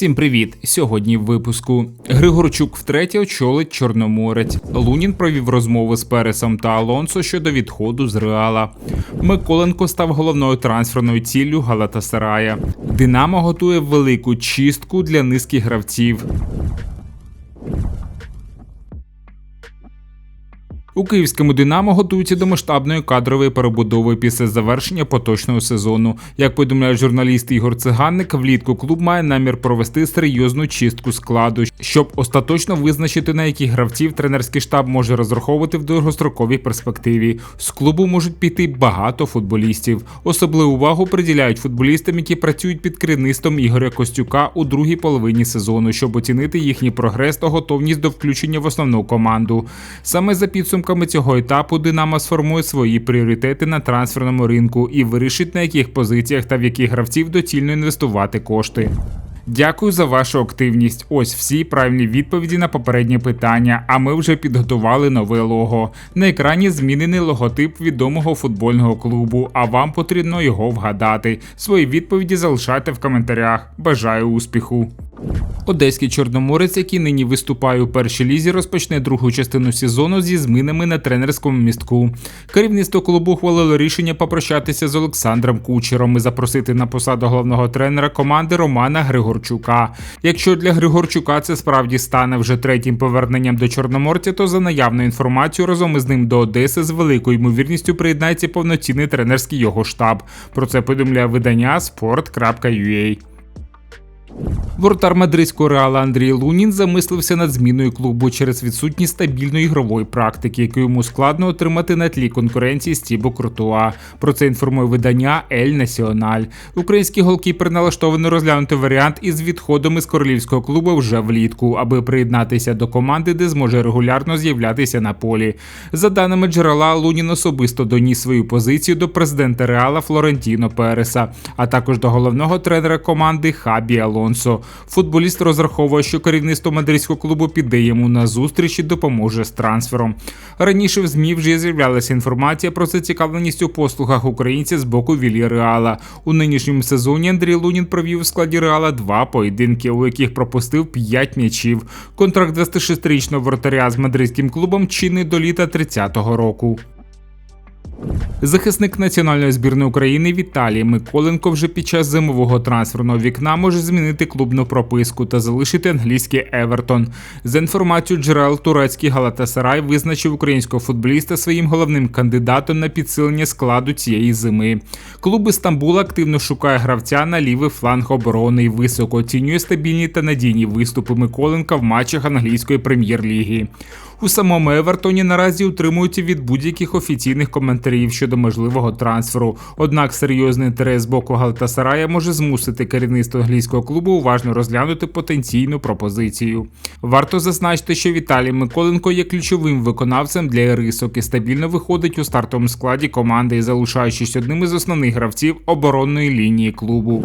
Всім привіт! Сьогодні в випуску Григорчук втретє очолить Чорноморець. Лунін провів розмови з Пересом та Алонсо щодо відходу з Реала. Миколенко став головною трансферною ціллю Галатасарая. Динамо готує велику чистку для низки гравців. У київському Динамо готуються до масштабної кадрової перебудови після завершення поточного сезону. Як повідомляє журналіст Ігор Циганник, влітку клуб має намір провести серйозну чистку складу, щоб остаточно визначити на яких гравців тренерський штаб може розраховувати в довгостроковій перспективі. З клубу можуть піти багато футболістів. Особливу увагу приділяють футболістам, які працюють під керівництвом Ігоря Костюка у другій половині сезону, щоб оцінити їхній прогрес та готовність до включення в основну команду. Саме за підсумками цього етапу Динамо сформує свої пріоритети на трансферному ринку і вирішить на яких позиціях та в яких гравців доцільно інвестувати кошти. Дякую за вашу активність. Ось всі правильні відповіді на попереднє питання. А ми вже підготували нове лого. На екрані змінений логотип відомого футбольного клубу, а вам потрібно його вгадати. Свої відповіді залишайте в коментарях. Бажаю успіху! Одеський Чорноморець, який нині виступає у першій лізі, розпочне другу частину сезону зі змінами на тренерському містку. Керівництво клубу ухвалило рішення попрощатися з Олександром Кучером і запросити на посаду головного тренера команди Романа Григорчука. Якщо для Григорчука це справді стане вже третім поверненням до Чорноморця, то за наявною інформацією разом із ним до Одеси з великою ймовірністю приєднається повноцінний тренерський його штаб. Про це повідомляє видання sport.ua. Воротар мадридського реала Андрій Лунін замислився над зміною клубу через відсутність стабільної ігрової практики, яку йому складно отримати на тлі конкуренції з Тібо Крутуа. Про це інформує видання Ель Національ. Український голкіпер налаштований розглянути варіант із відходом із королівського клубу вже влітку, аби приєднатися до команди, де зможе регулярно з'являтися на полі. За даними джерела, Лунін особисто доніс свою позицію до президента Реала Флорентіно Переса, а також до головного тренера команди Хабі Алонсо. Футболіст розраховує, що керівництво мадридського клубу піде йому на зустріч і допоможе з трансфером. Раніше в ЗМІ вже з'являлася інформація про зацікавленість у послугах українця з боку Вілі Реала. У нинішньому сезоні Андрій Лунін провів у складі Реала два поєдинки, у яких пропустив 5 м'ячів. Контракт 26-річного вратаря з мадридським клубом чинний до літа 30-го року. Захисник національної збірної України Віталій Миколенко вже під час зимового трансферного вікна може змінити клубну прописку та залишити англійський Евертон. За інформацією джерел турецький Галатасарай визначив українського футболіста своїм головним кандидатом на підсилення складу цієї зими. Клуб Істамбула активно шукає гравця на лівий фланг оборони і високо оцінює стабільні та надійні виступи Миколенка в матчах англійської прем'єр-ліги. У самому Евертоні наразі утримуються від будь-яких офіційних коментарів щодо можливого трансферу. Однак серйозний інтерес з боку Галтасарая може змусити керівництво англійського клубу уважно розглянути потенційну пропозицію. Варто зазначити, що Віталій Миколенко є ключовим виконавцем для Ірисок і стабільно виходить у стартовому складі команди, залишаючись одним із основних гравців оборонної лінії клубу.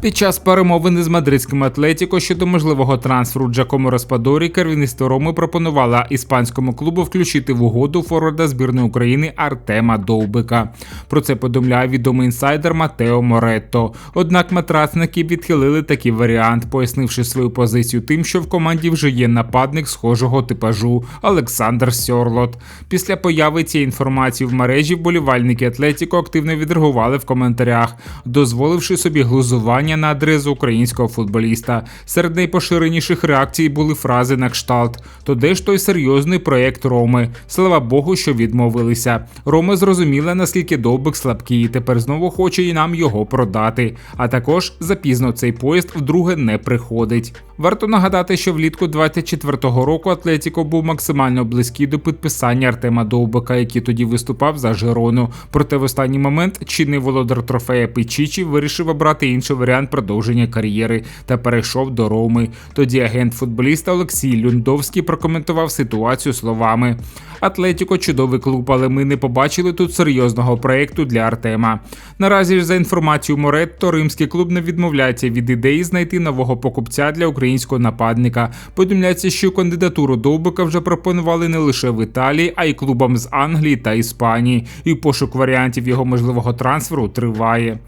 Під час перемовини з мадридським Атлетіко щодо можливого трансферу Джакомо Распадорі керівництво Роми пропонувало іспанському клубу включити в угоду форварда збірної України Артема Довбика. Про це повідомляє відомий інсайдер Матео Моретто. Однак матрасники відхилили такий варіант, пояснивши свою позицію тим, що в команді вже є нападник схожого типажу Олександр Сьорлот. Після появи цієї інформації в мережі вболівальники Атлетіко активно відреагували в коментарях, дозволивши собі глузування питання на адресу українського футболіста. Серед найпоширеніших реакцій були фрази на кшталт: то де ж той серйозний проєкт Роми? Слава Богу, що відмовилися. Рома зрозуміла, наскільки довбик слабкий, і тепер знову хоче і нам його продати. А також запізно цей поїзд вдруге не приходить. Варто нагадати, що влітку 24-го року Атлетіко був максимально близький до підписання Артема Довбика, який тоді виступав за Жирону. Проте в останній момент чинний володар трофея Печічі вирішив обрати інший варіант продовження кар'єри та перейшов до Роми. Тоді агент футболіста Олексій Люндовський прокоментував ситуацію словами: Атлетіко чудовий клуб, але ми не побачили тут серйозного проєкту для Артема. Наразі ж за інформацією Моретто, римський клуб не відмовляється від ідеї знайти нового покупця для українського нападника. Повідомляється, що кандидатуру Довбика вже пропонували не лише в Італії, а й клубам з Англії та Іспанії. І пошук варіантів його можливого трансферу триває.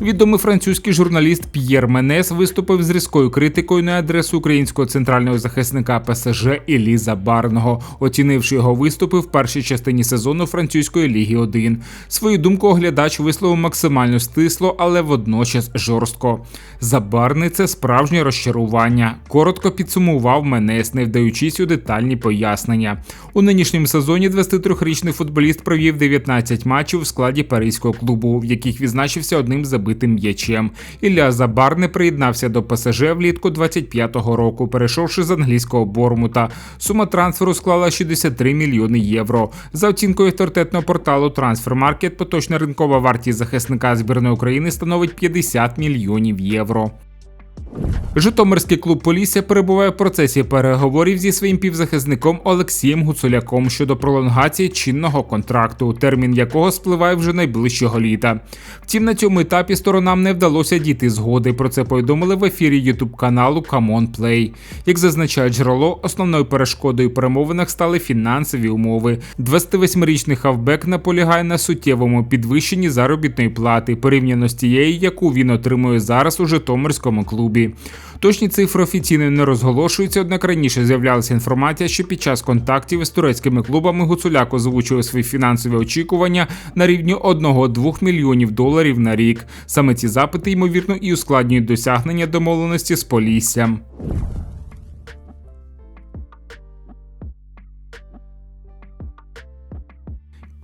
Відомий французький журналіст П'єр Менес виступив з різкою критикою на адресу українського центрального захисника ПСЖ Еліза Барного, оцінивши його виступи в першій частині сезону французької ліги 1. Свою думку оглядач висловив максимально стисло, але водночас жорстко. Забарний це справжнє розчарування. Коротко підсумував Менес, не вдаючись у детальні пояснення. У нинішньому сезоні 23-річний футболіст провів 19 матчів в складі паризького клубу, в яких відзначився одним забитим м'ячем. Ілля Забарне приєднався до ПСЖ влітку 25-го року, перейшовши з англійського Бормута. Сума трансферу склала 63 мільйони євро. За оцінкою авторитетного порталу Transfermarkt, поточна ринкова вартість захисника збірної України становить 50 мільйонів євро. Житомирський клуб Полісся перебуває в процесі переговорів зі своїм півзахисником Олексієм Гуцуляком щодо пролонгації чинного контракту, термін якого спливає вже найближчого літа. Втім, на цьому етапі сторонам не вдалося дійти згоди. Про це повідомили в ефірі ютуб каналу Камон Play. Як зазначає джерело, основною перешкодою перемовинах стали фінансові умови. 28-річний хавбек наполягає на суттєвому підвищенні заробітної плати порівняно з тією, яку він отримує зараз у Житомирському клубі. Точні цифри офіційно не розголошуються, однак раніше з'являлася інформація, що під час контактів із турецькими клубами Гуцуляк озвучує свої фінансові очікування на рівні 1-2 мільйонів доларів на рік. Саме ці запити, ймовірно, і ускладнюють досягнення домовленості з Поліссям.